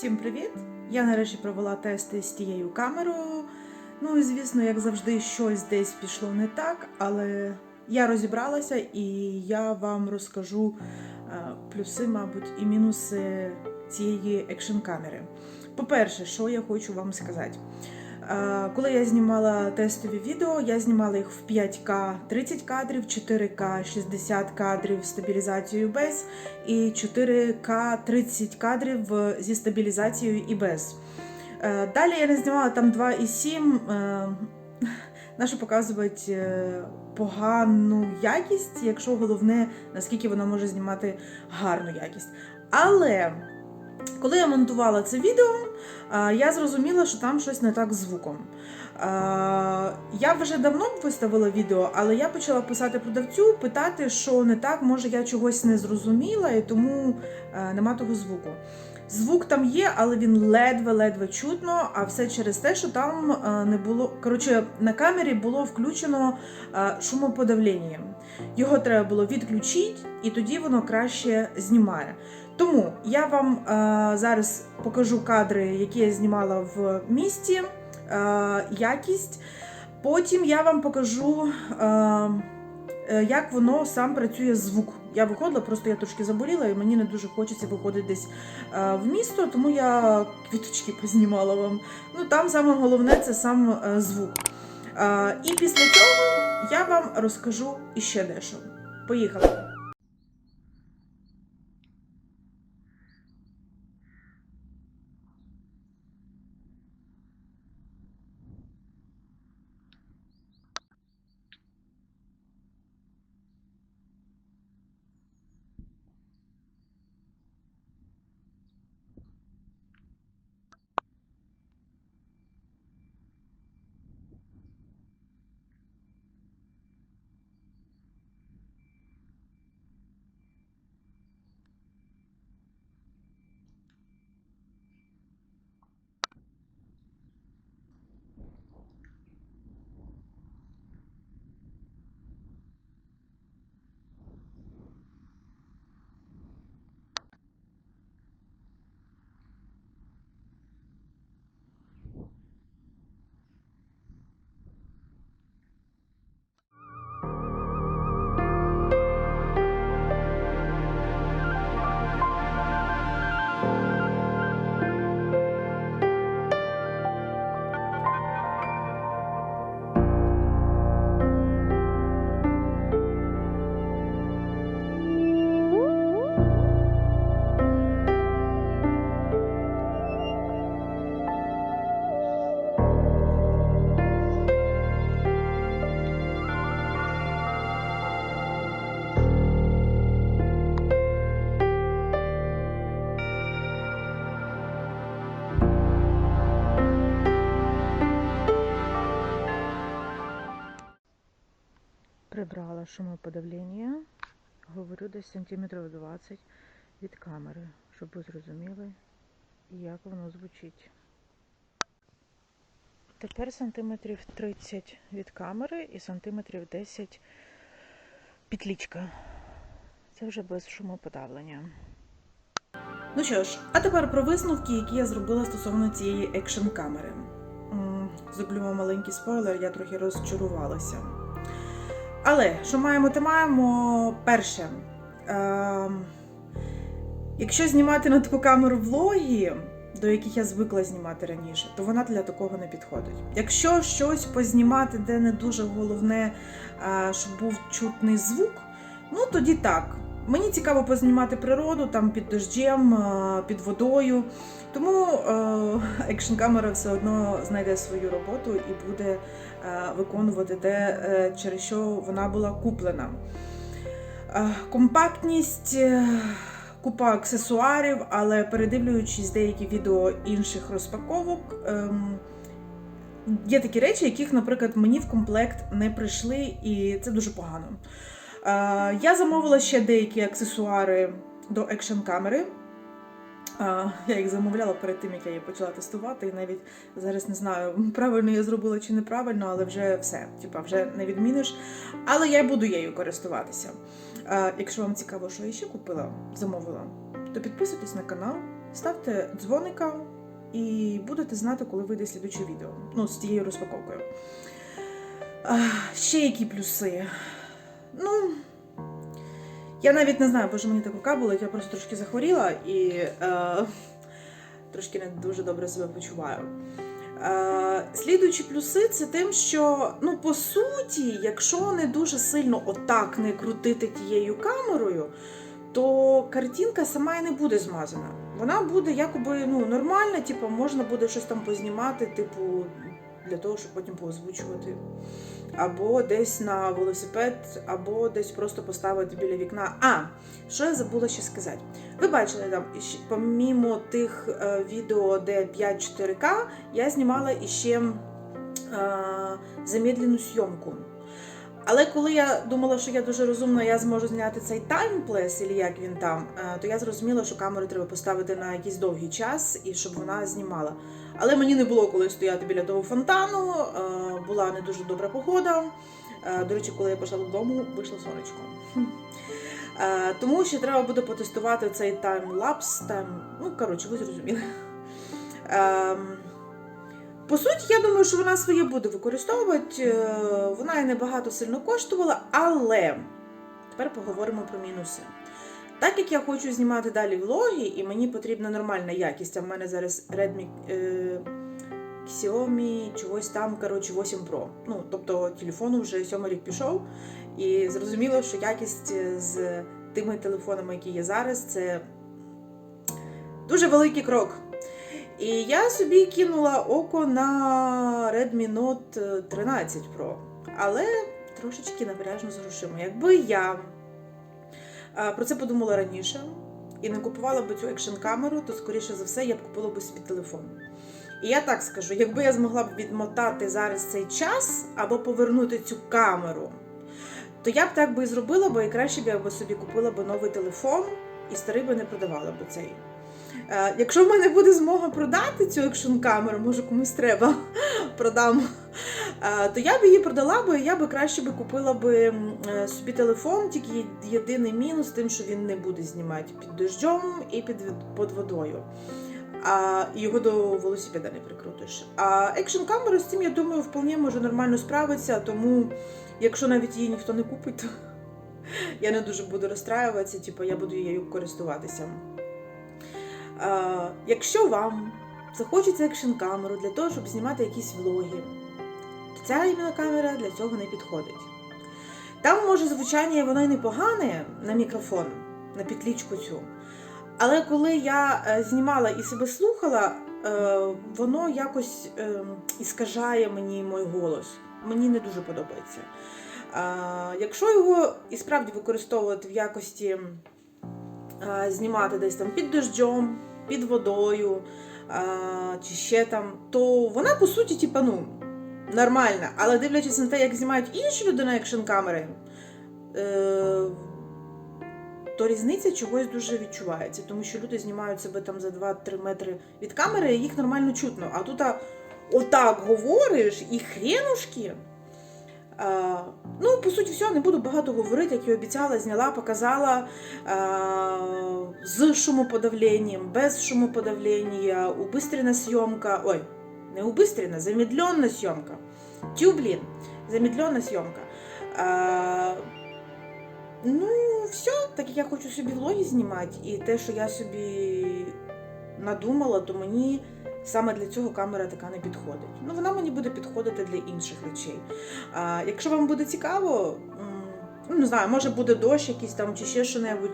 Всім привіт! Я нарешті провела тести з тією камерою. Ну і звісно, як завжди, щось десь пішло не так, але я розібралася і я вам розкажу е, плюси, мабуть, і мінуси цієї екшн камери. По-перше, що я хочу вам сказати. Коли я знімала тестові відео, я знімала їх в 5К 30 кадрів, 4К 60 кадрів з стабілізацією без і 4К 30 кадрів е, зі стабілізацією і без. Е, Далі я не знімала там 2,7. е, Нащо показувати погану якість, якщо головне, наскільки вона може знімати гарну якість. Але коли я монтувала це відео, я зрозуміла, що там щось не так з звуком. Я вже давно виставила відео, але я почала писати продавцю, питати, що не так, може я чогось не зрозуміла, і тому е, нема того звуку. Звук там є, але він ледве-ледве чутно, а все через те, що там е, не було. Коротше, на камері було включено е, шумоподавлення. Його треба було відключити, і тоді воно краще знімає. Тому я вам е, зараз покажу кадри, які я знімала в місті, якість. Потім я вам покажу, як воно сам працює звук. Я виходила, просто я трошки заболіла, і мені не дуже хочеться виходити десь е, в місто, тому я квіточки познімала вам. Ну там саме головне це сам е, звук. Е, І після цього я вам розкажу іще дещо. Поїхали! Шумоподавлення, говорю десь сантиметрів 20 від камери, щоб ви зрозуміли, як воно звучить. Тепер сантиметрів 30 від камери і сантиметрів 10 петлічка. Це вже без шумоподавлення. Ну що ж, а тепер про висновки, які я зробила стосовно цієї екшн камери. Зроблю маленький спойлер, я трохи розчарувалася. Але що маємо, то маємо. Перше. Е, якщо знімати на таку камеру влоги, до яких я звикла знімати раніше, то вона для такого не підходить. Якщо щось познімати, де не дуже головне, е, щоб був чутний звук, ну тоді так. Мені цікаво познімати природу там під дождем, е, під водою. Тому екшн камера все одно знайде свою роботу і буде е, виконувати те, е, через що вона була куплена. Е, Компактність, е, купа аксесуарів, але передивлюючись деякі відео інших розпаковок, ем, є такі речі, яких, наприклад, мені в комплект не прийшли, і це дуже погано. Е, Я замовила ще деякі аксесуари до екшн камери. Я їх замовляла перед тим, як я її почала тестувати, і навіть зараз не знаю, правильно я зробила чи неправильно, але вже все, типа вже не відміниш. Але я буду нею користуватися. Якщо вам цікаво, що я ще купила, замовила, то підписуйтесь на канал, ставте дзвоника і будете знати, коли вийде слідуче відео. Ну, з тією розпаковкою. Ще які плюси? Ну, я навіть не знаю, боже, мені так рука болить, я просто трошки захворіла і е, трошки не дуже добре себе почуваю. Е, слідуючі плюси це тим, що, ну, по суті, якщо не дуже сильно отак не крутити тією камерою, то картинка сама і не буде змазана. Вона буде якоби ну, нормальна, типу, можна буде щось там познімати, типу, для того, щоб потім поозвучувати. Або десь на велосипед, або десь просто поставити біля вікна. А, що я забула ще сказати? Ви бачили там, помімо тих е, відео, де 5-4К, я знімала іще е, замедлену зйомку. Але коли я думала, що я дуже розумна, я зможу зняти цей таймплес, або як він там, е, то я зрозуміла, що камеру треба поставити на якийсь довгий час і щоб вона знімала. Але мені не було коли стояти біля того фонтану, е, була не дуже добра погода. Е, До речі, коли я пішла додому, вийшло сонечко. Е, Тому ще треба буде потестувати цей таймлапс. Тайм... Ну, коротше, ви зрозуміли. По суті, я думаю, що вона своє буде використовувати. Вона і небагато сильно коштувала, але тепер поговоримо про мінуси. Так як я хочу знімати далі влоги, і мені потрібна нормальна якість, а в мене зараз Redmi е, Xiaomi чогось там, коротше, 8 Pro. Ну, тобто телефону вже сьомий рік пішов, і зрозуміло, що якість з тими телефонами, які є зараз, це дуже великий крок. І я собі кинула око на Redmi Note 13 Pro, але трошечки напряжно з грошима. Якби я про це подумала раніше і не купувала б цю екшн камеру, то скоріше за все я б купила б собі телефон. І я так скажу: якби я змогла б відмотати зараз цей час або повернути цю камеру, то я б так би і зробила, бо і краще б я собі купила б новий телефон і старий би не продавала б цей. Е, Якщо в мене буде змога продати цю екшн камеру, може комусь треба продам, е, то я б її продала би, я би краще би купила би е, собі телефон, тільки єдиний мінус тим, що він не буде знімати під дощом і під під водою. А його до велосипеда не прикрутиш. А екшн камера з цим, я думаю, вполне може нормально справитися, тому якщо навіть її ніхто не купить, то я не дуже буду розстраюватися, типу я буду її користуватися. Якщо вам захочеться екшн камеру для того, щоб знімати якісь влоги, то ця іменно камера для цього не підходить. Там може звучання воно й непогане на мікрофон, на підлічку цю. Але коли я е, знімала і себе слухала, е, воно якось е, іскажає мені мій голос. Мені не дуже подобається. Якщо його і справді використовувати в якості знімати десь там під дождем, під водою а, чи ще там, то вона по суті, типа, ну, нормальна. Але дивлячись на те, як знімають інші люди на екшн камери, е, то різниця чогось дуже відчувається, тому що люди знімають себе там за 2-3 метри від камери, і їх нормально чутно. А тут а, отак говориш і хренушки. А, ну, по суті, все, не буду багато говорити, як і обіцяла, зняла, показала а, з шумоподавленням, без шумоподавлення, убистрена зйомка. Ой, не убистрена, замедлена зйомка. Тю, блін, замедлена зйомка. А, ну, все, так як я хочу собі влоги знімати, і те, що я собі надумала, то мені саме для цього камера така не підходить. Ну, вона мені буде підходити для інших речей. А, якщо вам буде цікаво, ну не знаю, може буде дощ якийсь там чи ще що-небудь,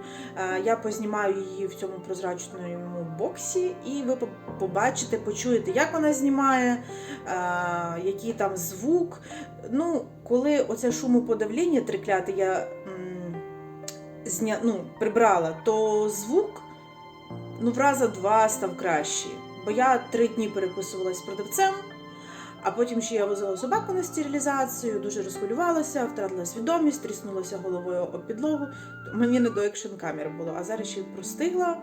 я познімаю її в цьому прозрачному боксі, і ви побачите, почуєте, як вона знімає, а, який там звук. Ну, коли оце шумоподавлення трикляте я зня... ну, прибрала, то звук ну, в раза два став кращий. Бо я три дні переписувалась з продавцем, а потім ще я возила собаку на стерилізацію, дуже розхвилювалася, втратила свідомість, тріснулася головою об підлогу. Мені не до екшн камер було, а зараз ще й простигла,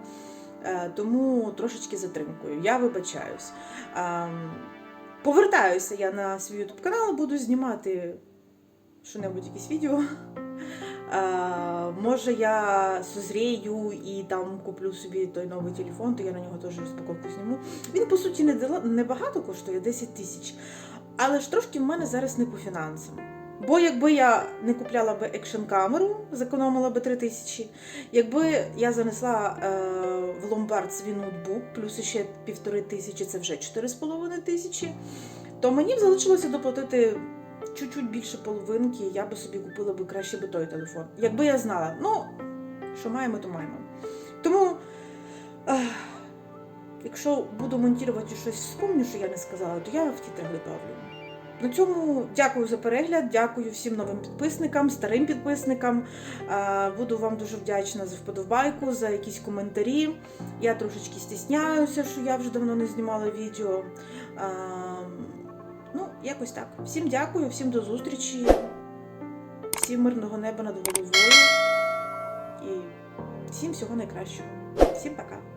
е, тому трошечки затримкою. Я вибачаюсь. Ем, Повертаюся я на свій ютуб канал, буду знімати що-небудь якісь відео. Може я созрію і там куплю собі той новий телефон, то я на нього теж розпаковку зніму. Він, по суті, не небагато коштує 10 тисяч. Але ж трошки в мене зараз не по фінансам. Бо якби я не купляла би екшн камеру, зекономила би 3 тисячі. Якби я занесла е, в ломбард свій ноутбук, плюс ще півтори тисячі, це вже 4,5 тисячі, то мені б залишилося доплатити чуть-чуть більше половинки, я би собі купила би краще би той телефон. Якби я знала, ну, що маємо, то маємо. Тому, ех, якщо буду монтувати щось вспомню, що я не сказала, то я в тітрах добавлю. На цьому дякую за перегляд, дякую всім новим підписникам, старим підписникам. Е, Буду вам дуже вдячна за вподобайку, за якісь коментарі. Я трошечки стісняюся, що я вже давно не знімала відео. Якось так. Всім дякую, всім до зустрічі, всім мирного неба над головою і всім всього найкращого. Всім пока!